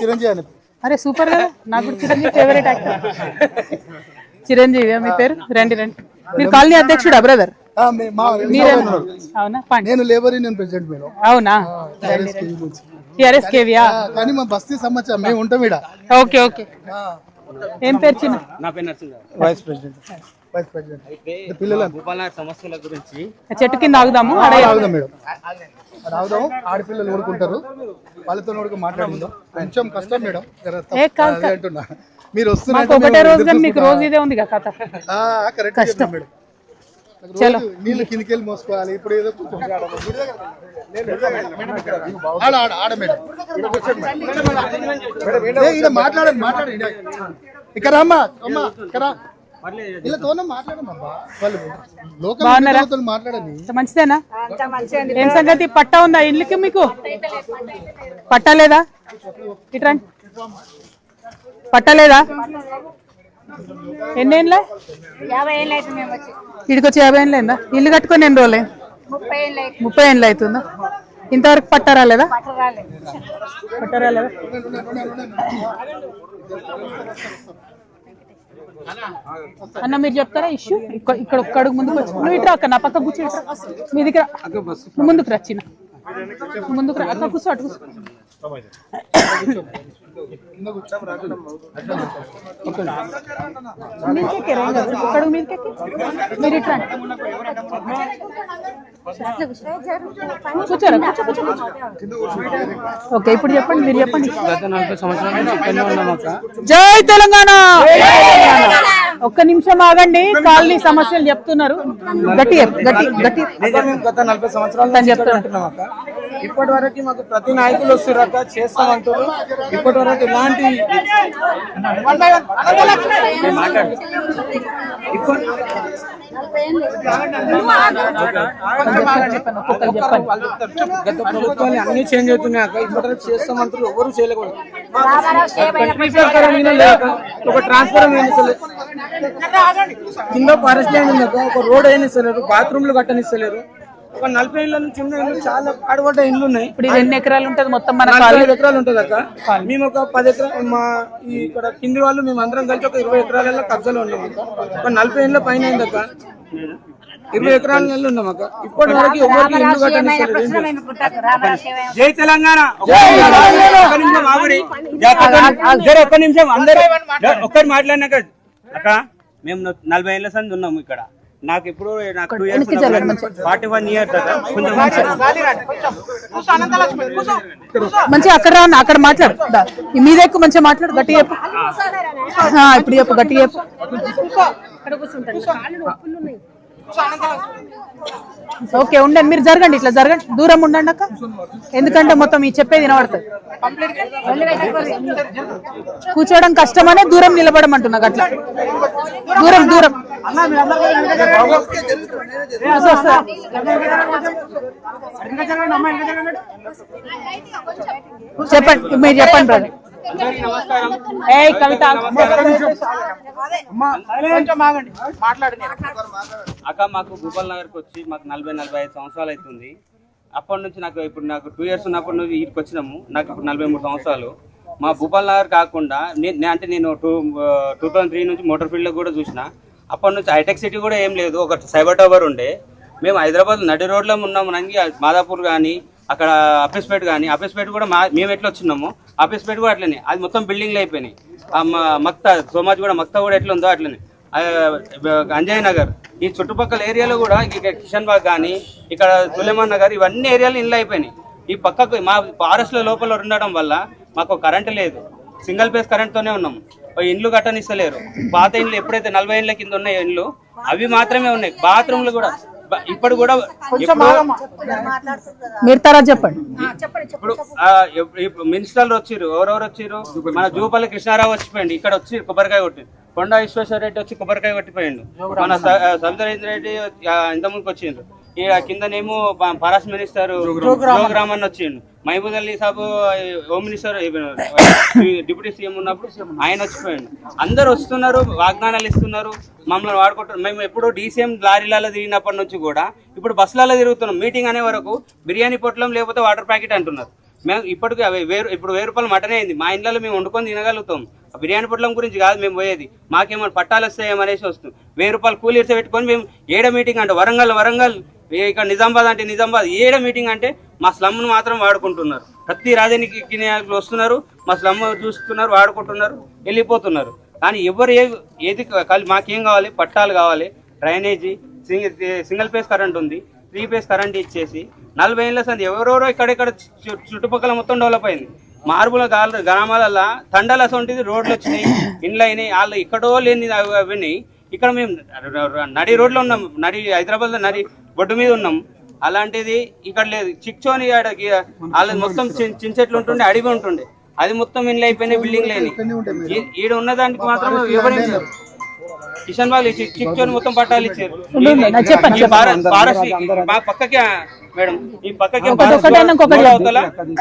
చిరంజీవి అని. అరే సూపర్ కదా? నాకు చిరంజీవి ఫేవరెట్ యాక్టర్ చిరంజీవి మీ పేరు? రండి రండి. మీరు కాలనీ అధ్యక్షుడా బ్రదర్ అవునా? నేను లేబర్ యూనియన్ ప్రెసిడెంట్ మేడం. అవునా. టిఆర్ఎస్ కేవియా కానీ మా బస్తీ సమాచారం మేము ఉంటాం ఇక్కడ ఓకే ఓకే. ఏం పేరు చిన్న? వైస్ ప్రెసిడెంట్ వైస్ ప్రెసిడెంట్ పిల్లల భూపాల సమస్యల గురించి చెట్టు కింద ఆగుదాము ఆడ ఆగుదాం మేడం ఆగుదాం ఆడపిల్లలు ఊరుకుంటారు వాళ్ళతో ఊరుకు మాట్లాడిందో కొంచెం కష్టం మేడం అంటున్నా మీరు వస్తున్నారు ఒకటే రోజు కానీ మీకు రోజు ఇదే ఉంది కదా కథ కరెక్ట్ కష్టం మేడం నాకు రోజు నీళ్ళు కిందికి వెళ్ళి మోసుకోవాలి ఇప్పుడు ఏదో ఆడ ఆడ ఆడ మేడం మాట్లాడండి మాట్లాడండి. ఇక్కడ అమ్మా అమ్మా ఇక్కడ ఇలా తోనే మాట్లాడమ్మా బా. వాళ్ళు లోకల్ బాగున్నారా? మీడియాతో మాట్లాడండి. ఇంత మంచిదేనా? ఏం సంగతి? పట్టా ఉందా ఇల్లుకి మీకు? పట్టా లేదా ఇట్రండి పట్టా లేదా? ఎన్నేళ్ళ? యాభై ఏళ్ళు అయితే మేము వచ్చి. ఇడికి వచ్చి యాభై ఏళ్ళు అయిందా? ఇల్లు కట్టుకొని ఎన్ని రోజులు? ముప్పై ఏళ్ళు అయితే. ముప్పై ఏళ్ళు అవుతుందా? ఇంతవరకు పట్టా రాలేదా? పట్ట రాలేదు. పట్టా రాలేదా? అన్న మీరు చెప్తారా ఇష్యూ? ఇక్కడ ఇక్కడ ఒక్క అడుగు ముందుకు వచ్చి నువ్వు ఇట్రా అక్క నా పక్క కూర్చో ఇట్రా మీ దగ్గర ముందుకు రచ్చిన ముందుకు రా. అక్క కూర్చో అటు కూర్చో. మీదకెక్కి మీదకెక్కి మీరు కూర్చోరా కూర్చో కూర్చో. ఓకే ఇప్పుడు చెప్పండి మీరు చెప్పండి. గత నలభై సంవత్సరాల నుంచి ఇక్కడనే ఉన్నాం అక్క. జై తెలంగాణ! ఒక్క నిమిషం ఆగండి కాలనీ సమస్యలు చెప్తున్నారు. గట్టి గట్టి. గట్టి గత నలభై సంవత్సరాల అక్క. ఇప్పటి వరకు మాకు ప్రతి నాయకులు వస్తున్నారు చేస్తామంటారు ఇప్పటి వరకు ఇలాంటి గత ప్రభుత్వాలు అన్ని చేంజ్ అవుతున్నాయి అక్క. ఇప్పటి వరకు చేస్తామంటారు ఎవరు చేయలేకూడదు ఒక ట్రాన్స్ఫర్ అయినా కింద ఫారెస్ట్ ల్యాండ్ ఉంది ఒక రోడ్ అయినా ఇస్తలేరు బాత్రూమ్లు కట్టనిస్తలేరు. ఒక నలభై ఇళ్ళ నుంచి ఉన్న ఇల్లు చాలా పాడుపడ్డ ఇల్లు ఉన్నాయి. ఇప్పుడు ఇది ఎన్ని ఎకరాలు ఉంటుంది మొత్తం మన ఐదు ఎకరాలు ఉంటుంది అక్క. మేము ఒక పది ఎకరాలు మా ఇక్కడ కింది వాళ్ళు మేము అందరం కలిసి ఒక ఇరవై ఎకరాలలో కబ్జాలో ఉన్నాం ఒక నలభై ఏళ్ళ పైన అయింది అక్క. ఇరవై ఎకరాల నెలలు ఉన్నాం అక్క. ఇప్పటి వరకు ఎవరికి ఇల్లు. జై తెలంగాణ. ఒక్క నిమిషం ఆవిడి ఒక్క నిమిషం అందరూ ఒక్కరు మాట్లాడినాక అక్క మేము నలభై ఏళ్ళ సంది ఉన్నాము ఇక్కడ. నాకు ఇప్పుడు నాకు టూ ఇయర్స్ ఫార్టీ వన్ కొంచెం మంచిగా. అక్కడ రా అక్కడ మాట్లాడు. మీద ఎక్కువ మంచిగా మాట్లాడు గట్టి చెప్పు. ఇప్పుడు చెప్పు గట్టి చెప్పు. ఓకే ఉండండి మీరు జరగండి ఇట్లా జరగండి. దూరం ఉండండి అక్క. ఎందుకంటే మొత్తం ఈ చెప్పేది వినబడుతుంది. కూర్చోవడం కష్టమనే దూరం నిలబడమంటున్నా అట్లా దూరం దూరం. చెప్పండి మీరు చెప్పండి బ్రదర్. ఏ కవిత. అక్క మాకు భూపాల్ నగర్కి వచ్చి మాకు నలభై నలభై ఐదు సంవత్సరాలు అవుతుంది. అప్పటి నుంచి నాకు ఇప్పుడు నాకు టూ ఇయర్స్ ఉన్నప్పటి నుంచి ఇక్కడికి వచ్చినాము. నాకు ఇప్పుడు నలభై మూడు సంవత్సరాలు. మా భూపాల్ నగర్ కాకుండా నే- నే- అంటే నేను టూ టూ థౌసండ్ త్రీ నుంచి మోటార్ ఫీల్డ్లో కూడా చూసిన. అప్పటి నుంచి హైటెక్ సిటీ కూడా ఏం లేదు. ఒక సైబర్ టవర్ ఉండే. మేము హైదరాబాద్ నడి రోడ్లో ఉన్నాము. నంగి మాదాపూర్ కానీ అక్కడ అఫీస్పేట్ కానీ అఫీస్పేట్ కూడా మా మేము ఎట్లా వచ్చినాము? అఫీస్పేట్ కూడా అట్లనే. అది మొత్తం బిల్డింగ్లు అయిపోయినాయి. ఆ మక్తా సోమాజ్ కూడా మక్తా కూడా ఎట్లా ఉందో అట్లనే అంజయ్ నగర్. ఈ చుట్టుపక్కల ఏరియాలో కూడా ఇక్కడ కిషన్ బాగ్ కానీ ఇక్కడ సులేమాన్ నగర్ ఇవన్నీ ఏరియాలు ఇల్లు అయిపోయినాయి. ఈ పక్కకు మా ఫారెస్ట్ల లోపల ఉండడం వల్ల మాకు కరెంట్ లేదు. సింగిల్ ఫేస్ కరెంట్తోనే ఉన్నాం. ఇండ్లు కట్టనిస్తలేరు. పాత ఇండ్లు ఎప్పుడైతే నలభై ఇండ్ల కింద ఉన్నాయి ఇండ్లు అవి మాత్రమే ఉన్నాయి. బాత్రూమ్లు కూడా. ఇప్పుడు కూడా మీరు తర్వాత చెప్పండి. ఇప్పుడు ఆ, ఎప్- ఇప్పుడు మినిస్టర్లు వచ్చిర్రు. ఎవరెవరు వచ్చిర్రు? మన జూపల్లి కృష్ణారావు వచ్చిపోయింది ఇక్కడ వచ్చి కొబ్బరికాయ కొట్టి కొండ విశ్వేశ్వర రెడ్డి వచ్చి కొబ్బరికాయ కొట్టిపోయిండు. మన సబితరేంద్ర రెడ్డి ఇంతకుముందుకు వచ్చిండ్రు ఈ కిందనేమో పరాస్ మినిస్టర్ అని వచ్చిండు. Mahmood Ali Sabu home minister deputy CM ఉన్నప్పుడు ఆయన వచ్చిపోయిండు. అందరు వస్తున్నారు వాగ్దానాలు ఇస్తున్నారు మమ్మల్ని వాడుకుంటారు మేము ఎప్పుడు డీసీఎం లారీలలో తిరిగినప్పటి నుంచి కూడా ఇప్పుడు బస్సులలో తిరుగుతున్నాం. మీటింగ్ అనే వరకు బిర్యానీ పొట్లం లేకపోతే వాటర్ ప్యాకెట్ అంటున్నారు. మేము ఇప్పటికి అవి వేరు ఇప్పుడు వెయ్యి రూపాయలు మటన్ అయింది. మా ఇంట్లో మేము వండుకొని తినగలుగుతాం. ఆ బిర్యానీ పొట్లం గురించి కాదు మేము పోయేది. మాకేమైనా పట్టాలు వస్తాయేమో అనేసి వస్తుంది. వెయ్యి రూపాయలు కూలి ఇడిచి పెట్టుకొని మేము ఏడ మీటింగ్ అంటే వరంగల్ వరంగల్ ఇక్కడ నిజామాబాద్ అంటే నిజామాబాద్. ఏడ మీటింగ్ అంటే మా స్లమ్ను మాత్రం వాడుకుంటున్నారు. ప్రతి రాజధానికి వస్తున్నారు మా స్లమ్ చూస్తున్నారు వాడుకుంటున్నారు వెళ్ళిపోతున్నారు. కానీ ఎవరు ఏ ఏది కావాలి మాకేం కావాలి? పట్టాలు కావాలి drainage single single phase current ఉంది త్రీ ఫేస్ కరెంట్ ఇచ్చేసి నలభై ఏళ్ళ సంది ఎవరెవరో ఇక్కడెక్కడ చుట్టుపక్కల మొత్తం డెవలప్ అయింది. మార్బుల గాల గ్రామాలల్లో తండల అసంటిది రోడ్లు వచ్చినాయి ఇండ్లు అయినాయి వాళ్ళు ఇక్కడో లేని అవి అవన్నీ ఇక్కడ మేము నడి రోడ్లో ఉన్నాం. నడి హైదరాబాద్లో నడి బొడ్డు మీద ఉన్నాం. అలాంటిది ఇక్కడ లేదు. చిక్చోని వాళ్ళది మొత్తం చిన్- చిన్న చెట్లు ఉంటుండే అడవి ఉంటుండే. అది మొత్తం ఇండ్లు అయిపోయినాయి బిల్డింగ్ లేని ఈడ ఉన్న దానికి మాత్రం ఎవరేం లేరు. కిషన్ వాళ్ళు చి- చిక్చోని మొత్తం పట్టాలు ఇచ్చారు. మా పక్కకే మేడం ఈ పక్కకే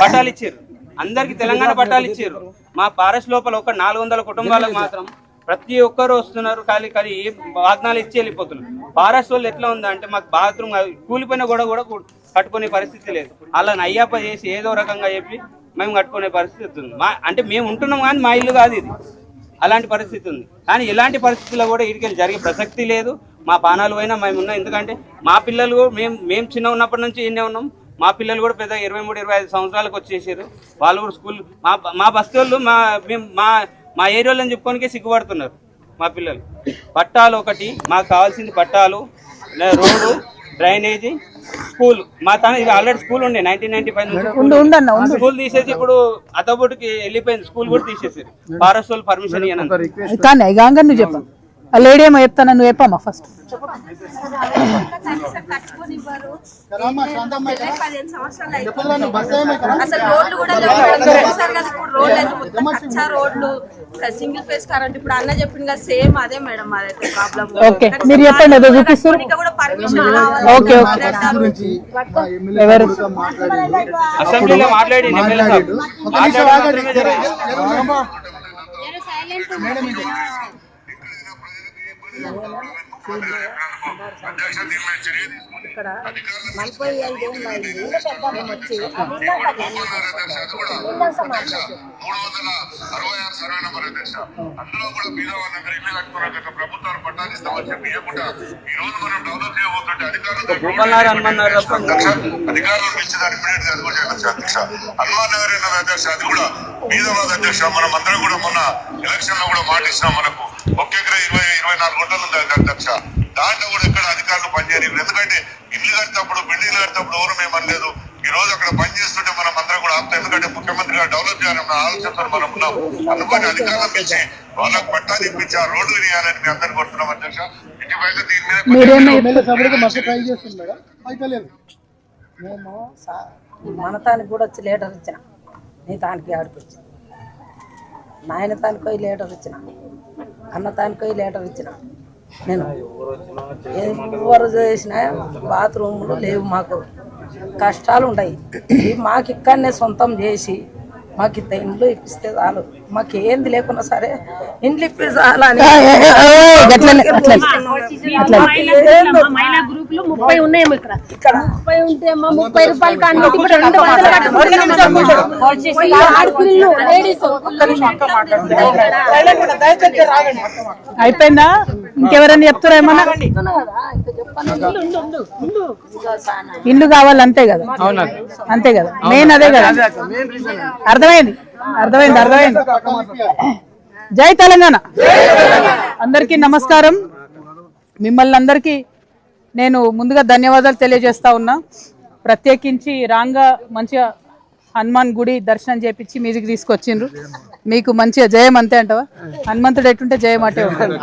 పట్టాలు ఇచ్చారు. అందరికి తెలంగాణ పట్టాలు ఇచ్చారు. మా ఫారెస్ట్ లోపల ఒక నాలుగు వందల కుటుంబాలకు మాత్రం ప్రతి ఒక్కరు వస్తున్నారు ఖాళీ ఖాళీ ఏ వాగ్నాలు ఇచ్చి వెళ్ళిపోతున్నారు. ఫారెస్ట్ వాళ్ళు ఎట్లా ఉందంటే మాకు బాత్రూమ్ కూలిపోయిన గొడవ కూడా కట్టుకునే పరిస్థితి లేదు. అలా నయ్యాప చేసి ఏదో రకంగా చెప్పి మేము కట్టుకునే పరిస్థితి ఉంది. మా అంటే మేము ఉంటున్నాం కానీ మా ఇల్లు కాదు ఇది. అలాంటి పరిస్థితి ఉంది. కానీ ఇలాంటి పరిస్థితుల్లో కూడా ఇడికెళ్ళి జరిగే ప్రసక్తి లేదు. మా పానాలు పోయినా మేము ఉన్నాం. ఎందుకంటే మా పిల్లలు కూడా మేము మేము చిన్న ఉన్నప్పటి నుంచి ఎన్నే ఉన్నాం. మా పిల్లలు కూడా పెద్ద ఇరవై మూడు ఇరవై ఐదు సంవత్సరాలకు వచ్చేసారు. వాళ్ళు కూడా స్కూల్ మా మా బస్తీ వాళ్ళు మా మేము మా మా ఏరియాలో చెప్పుకోనికే సిగ్గుపడుతున్నారు మా పిల్లలు. పట్టాలు ఒకటి మాకు కావాల్సింది పట్టాలు రోడ్డు డ్రైనేజీ స్కూల్. మా తన ఇది ఆల్రెడీ స్కూల్ ఉండే నైన్టీన్ నైన్టీ ఫైవ్ నుంచి స్కూల్ తీసేసి ఇప్పుడు అతబుడికి వెళ్ళిపోయింది స్కూల్ కూడా తీసేసారు. ఫారెస్ట్ వాళ్ళు పర్మిషన్ ఇవ్వను ఆ లేడీ ఏమో చెప్తాను నువ్వు చెప్పమ్మా ఫస్ట్ సింగిల్ ఫేస్ కరెంట్ ఇప్పుడు అన్న చెప్పింది కదా సేమ్ అదే మేడం ప్రాబ్లం ఓకే మీరు చెప్పండి ఏదో చూపిస్తారు కూడా పర్మిషన్ కావాలి ఓకే ఓకే ఎవరు? అసెంబ్లీలో మాట్లాడి ఇక్కడ నలభై ఐదేళ్ళు అయింది మేము వచ్చి అధ్యక్ష అందులో కూడా బీదవాళ్ళ దగ్గర ఇల్లు కట్టుకున్నాక ప్రభుత్వాలు చెప్పి ఇవ్వకుండా ఈ రోజు మనం డెవలప్ చేయబోతుంటే అధికారులు అది కూడా అధ్యక్ష హనుమాన్ నగర్ అధ్యక్ష అది కూడా బీదవాద అధ్యక్ష మనం అందరం కూడా మొన్న ఎలక్షన్లో కూడా మాట ఇచ్చినాం మనకు ఒక ఎకరా ఇరవై ఇరవై నాలుగు గుంటలు ఉంది అధ్యక్ష దాంట్లో కూడా ఇక్కడ అధికారులు పనిచేయరు ఎందుకంటే ఇల్లు కట్టేటప్పుడు బిల్డింగ్లు కట్టేటప్పుడు ఎవరు మేము అనలేదు. ఈ రోజు అక్కడ పని చేస్తుంటే మనం అందరం కూడా ఆపుతాం. ఎందుకంటే ముఖ్యమంత్రి గారు డెవలప్ చేయాలన్న ఆలోచనతో మనం ఉన్నాం. అందుకని అధికారులకు ఇచ్చి వాళ్ళకి పట్టాలు ఇప్పించి ఆ రోడ్డు వేయాలని మీ అందరిని కొడుతున్నాం అధ్యక్ష. ఇటువైతే దీని మీద మేము మన తానికి కూడా వచ్చి లీటర్ ఇచ్చిన. నీ తానికి ఆడికి వచ్చి నాయన తానికో లీటర్ ఇచ్చిన. అన్న తానికో లీటర్ ఇచ్చిన. నేను ఎవరు చేసినా బాత్రూమ్లు లేవు మాకు. కష్టాలు ఉంటాయి మాకు ఇక్కడనే సొంతం చేసి మాకు ఇంత ఇండ్లు ఇప్పిస్తే చాలు. మాకు ఏంది లేకున్నా సరే ఇండ్లు ఇప్పి చాలని గట్లనే అట్లా. అట్లా మహిళా గ్రూపులు ముప్పై ఉన్నాయేమో ఇక్కడ. ఇక్కడ. ముప్పై ఉంటే అమ్మా ముప్పై రూపాయలు కానీ ఇప్పుడు రెండు వందలు కట్టుకుంటున్నాం. పోయి ఆడపిల్లలు లేడీస్ అయిపోయిందా? ఇంకెవరైనా చెప్తారా ఏమన్నా? ఇల్లు కావాలి అంతే కదా. అంతే కదా. మెయిన్ అదే కదా. అర్థమైంది? అర్థమైంది అర్థమైంది. జై తెలంగాణ. అందరికీ నమస్కారం. మిమ్మల్ని అందరికీ నేను ముందుగా ధన్యవాదాలు తెలియజేస్తా ఉన్నా. ప్రత్యేకించి రాంగా మంచిగా హనుమాన్ గుడి దర్శనం చేపించి మీదికి తీసుకొచ్చిండ్రు. మీకు మంచిగా జయం అంతే అంటవా? హనుమంతుడు ఎట్టుంటే జయం అటే ఉంటుంది.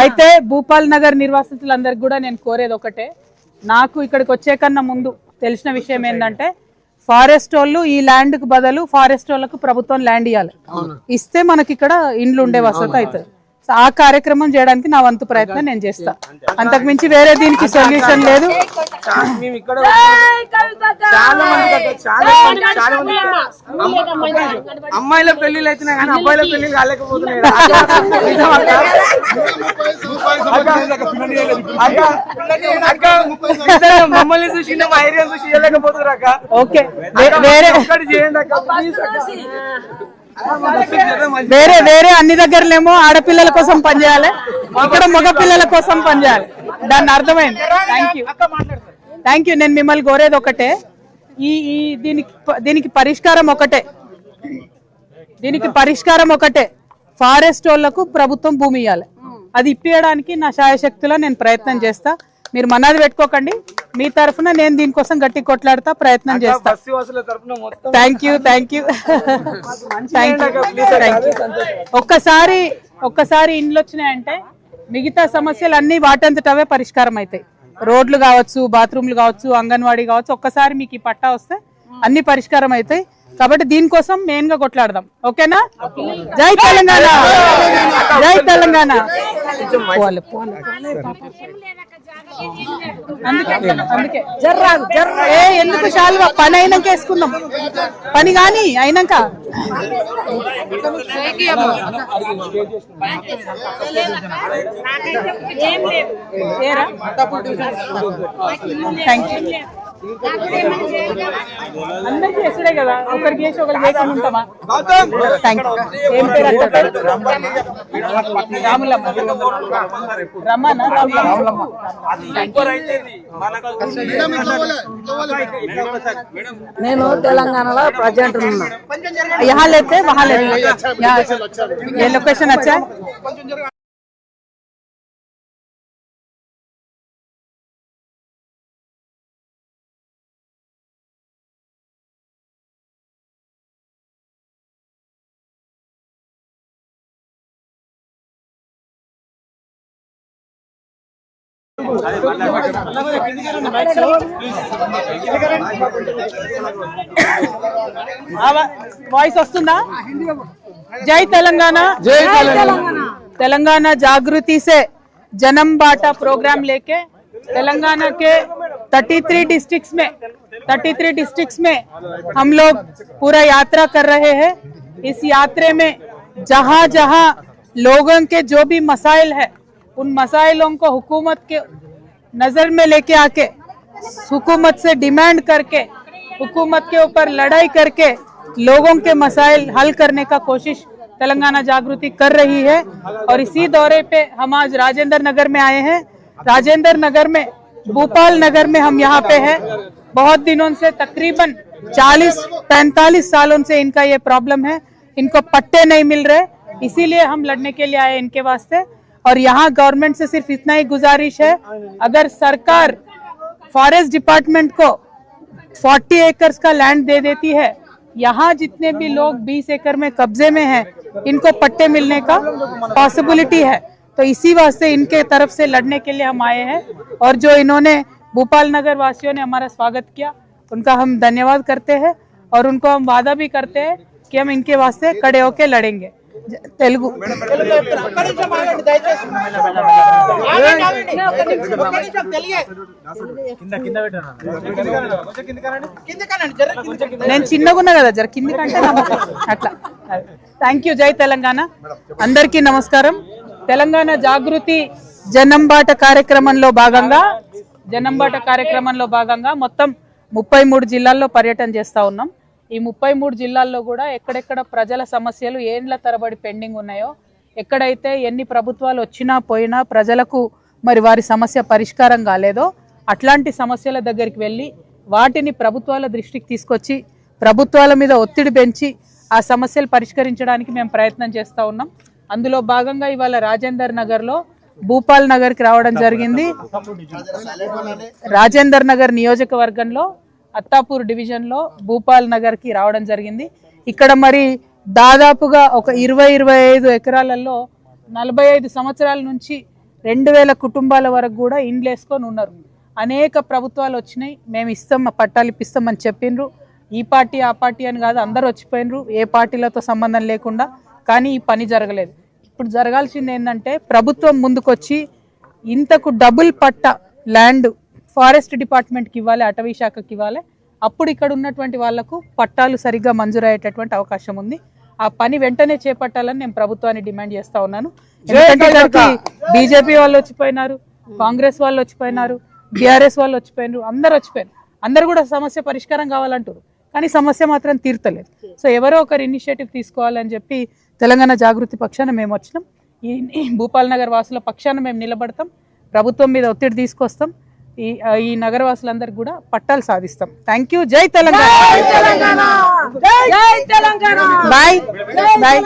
అయితే భూపాల్ నగర్ నిర్వాసితులందరికి కూడా నేను కోరేది ఒకటే. నాకు ఇక్కడికి వచ్చే కన్నా ముందు తెలిసిన విషయం ఏంటంటే ఫారెస్ట్ వాళ్ళు ఈ ల్యాండ్కు బదులు ఫారెస్ట్ వాళ్ళకు ప్రభుత్వం ల్యాండ్ ఇవ్వాలి ఇస్తే మనకి ఇక్కడ ఇండ్లు ఉండే వసతి అవుతుంది ఆ కార్యక్రమం చేయడానికి నా వంతు ప్రయత్నం నేను చేస్తా. అంతకు మించి వేరే దీనికి సొల్యూషన్ లేదు. అమ్మాయిల కానీ అబ్బాయిల కాలేకపోతున్నాయి. మమ్మల్ని చూసి మా ఏరియా చూసి చేయలేకపోతున్నారు అక్క. ఓకే. వేరే చేయండి అక్క. వేరే వేరే అన్ని దగ్గరలేమో ఆడపిల్లల కోసం పనిచేయాలి ఇక్కడ మగపిల్లల కోసం పనిచేయాలి దాన్ని అర్థమైంది. థ్యాంక్ యూ థ్యాంక్ యూ నేను మిమ్మల్ని కోరేది ఒకటే. ఈ ఈ దీనికి దీనికి పరిష్కారం ఒకటే. దీనికి పరిష్కారం ఒకటే. ఫారెస్ట్ వాళ్ళకు ప్రభుత్వం భూమి ఇవ్వాలి అది ఇప్పించడానికి నా శాయశక్తిలో నేను ప్రయత్నం చేస్తా. మీరు మనాది పెట్టుకోకండి. మీ తరఫున నేను దీనికోసం గట్టి కొట్లాడతా ప్రయత్నం చేస్తా. Thank you thank you thank you thank you ఒక్కసారి ఒక్కసారి ఇండ్లు వచ్చినాయంటే మిగతా సమస్యలు అన్ని వాటంతటవే పరిష్కారం అవుతాయి రోడ్లు కావచ్చు బాత్రూమ్లు కావచ్చు అంగన్వాడీ కావచ్చు ఒక్కసారి మీకు ఈ పట్టా వస్తే అన్ని పరిష్కారం అవుతాయి కాబట్టి దీనికోసం మెయిన్గా కొట్లాడదాం. ఓకేనా? జై తెలంగాణ. జై తెలంగాణ. పోలే, పోలే. అందుకే అందుకే. జర్రాదు జర్ర. ఏ ఎందుకు శాలువా? పని అయినాక వేసుకుందాం. పని కానీ అయినాక. థ్యాంక్ యూ అందరికి కదా. ఒకరికి ఒకరికి ఉంటామా? థ్యాంక్ యూ ఏం పేరు నేను తెలంగాణలో ప్రజెంట్ ఉన్నా. యహాలైతే ఏ లొకేషన్ వచ్చా? వాయిస్ వస్తుందా జై తెలంగాణ జై తెలంగాణ तेलंगाना जागृति से जन्म बाटा प्रोग्राम लेके तेलंगाना के 33 डिस्ट्रिक्ट्स में 33 डिस्ट्रिक्ट्स में हम लोग पूरा यात्रा कर रहे हैं इस यात्रा में जहां जहां लोगों के जो भी मसाइल है उन मसाइलों को हुकूमत के नज़र में लेके आके, हुकूमत से डिमांड करके, हुकूमत के ऊपर लड़ाई करके लोगों के मसाइल हल करने का कोशिश तेलंगाना जागृति कर रही है। और इसी दौरे पे हम आज राजेंद्र नगर में आए हैं। राजेंद्र नगर में, भोपाल नगर में हम यहाँ पे हैं। बहुत दिनों से तकरीबन 40-45 सालों से इनका ये प्रॉब्लम है। इनको पट्टे नहीं मिल रहे। इसीलिए हम लड़ने के लिए आए इनके वास्ते। और यहाँ गवर्नमेंट से सिर्फ़ इतना ही गुजारिश है, अगर सरकार फॉरेस्ट डिपार्टमेंट को 40 एकर्स का लैंड दे देती है, यहाँ जितने भी लोग 20 एकड़ में कब्जे में हैं, इनको पट्टे मिलने का पॉसिबिलिटी है। तो इसी वास्ते इनके तरफ़ से लड़ने के लिए हम आए हैं और जो इन्होंने भोपाल नगर वासियों ने हमारा स्वागत किया, उनका हम धन्यवाद करते हैं और उनको हम वादा भी करते हैं कि हम इनके वास्ते खड़े होकर लड़ेंगे। తెలుగు. నేను చిన్నగున్నా కదా జర కింది కంటే అట్లా. థ్యాంక్ యూ జై తెలంగాణ. అందరికీ నమస్కారం. తెలంగాణ జాగృతి జనంబాట కార్యక్రమంలో భాగంగా జనంబాట కార్యక్రమంలో భాగంగా మొత్తం ముప్పై మూడు జిల్లాల్లో పర్యటన చేస్తా ఉన్నాం. ఈ ముప్పై మూడు జిల్లాల్లో కూడా ఎక్కడెక్కడ ప్రజల సమస్యలు ఏండ్ల తరబడి పెండింగ్ ఉన్నాయో ఎక్కడైతే ఎన్ని ప్రభుత్వాలు వచ్చినా పోయినా ప్రజలకు మరి వారి సమస్య పరిష్కారం కాలేదో అట్లాంటి సమస్యల దగ్గరికి వెళ్ళి వాటిని ప్రభుత్వాల దృష్టికి తీసుకొచ్చి ప్రభుత్వాల మీద ఒత్తిడి పెంచి ఆ సమస్యలు పరిష్కరించడానికి మేము ప్రయత్నం చేస్తూ ఉన్నాం. అందులో భాగంగా ఇవాళ రాజేందర్ నగర్లో భూపాల్ నగర్కి రావడం జరిగింది. రాజేందర్ నగర్ నియోజకవర్గంలో అత్తాపూర్ డివిజన్లో భూపాల్ నగర్కి రావడం జరిగింది. ఇక్కడ మరి దాదాపుగా ఒక ఇరవై ఇరవై ఐదు ఎకరాలలో నలభై ఐదు సంవత్సరాల నుంచి రెండు వేల కుటుంబాల వరకు కూడా ఇండ్లు వేసుకొని ఉన్నారు. అనేక ప్రభుత్వాలు వచ్చినాయి. మేము ఇస్తాం మా పట్టాలు ఇప్పిస్తామని చెప్పిండ్రు ఈ పార్టీ ఆ పార్టీ అని కాదు అందరూ వచ్చిపోయినరు. ఏ పార్టీలతో సంబంధం లేకుండా. కానీ ఈ పని జరగలేదు. ఇప్పుడు జరగాల్సింది ఏంటంటే ప్రభుత్వం ముందుకొచ్చి ఇంతకు డబుల్ పట్ట ల్యాండ్ ఫారెస్ట్ డిపార్ట్మెంట్కి ఇవ్వాలి అటవీ శాఖకి ఇవ్వాలి. అప్పుడు ఇక్కడ ఉన్నటువంటి వాళ్ళకు పట్టాలు సరిగ్గా మంజూరయ్యేటటువంటి అవకాశం ఉంది. ఆ పని వెంటనే చేపట్టాలని నేను ప్రభుత్వాన్ని డిమాండ్ చేస్తా ఉన్నాను. ఎందుకంటే బీజేపీ వాళ్ళు వచ్చిపోయినారు కాంగ్రెస్ వాళ్ళు వచ్చిపోయినారు బీఆర్ఎస్ వాళ్ళు వచ్చిపోయినారు అందరు వచ్చిపోయారు అందరు కూడా సమస్య పరిష్కారం కావాలంటారు కానీ సమస్య మాత్రం తీర్తలేదు. సో ఎవరో ఒకరు ఇనిషియేటివ్ తీసుకోవాలని చెప్పి తెలంగాణ జాగృతి పక్షాన మేము వచ్చినాం. ఈ ఈ భూపాల్ నగర్ వాసుల పక్షాన మేము నిలబడతాం. ప్రభుత్వం మీద ఒత్తిడి తీసుకొస్తాం. ఈ ఈ నగరవాసులందరికీ కూడా పట్టాలు సాధిస్తాం. థ్యాంక్ యూ జై తెలంగాణ. Bye bye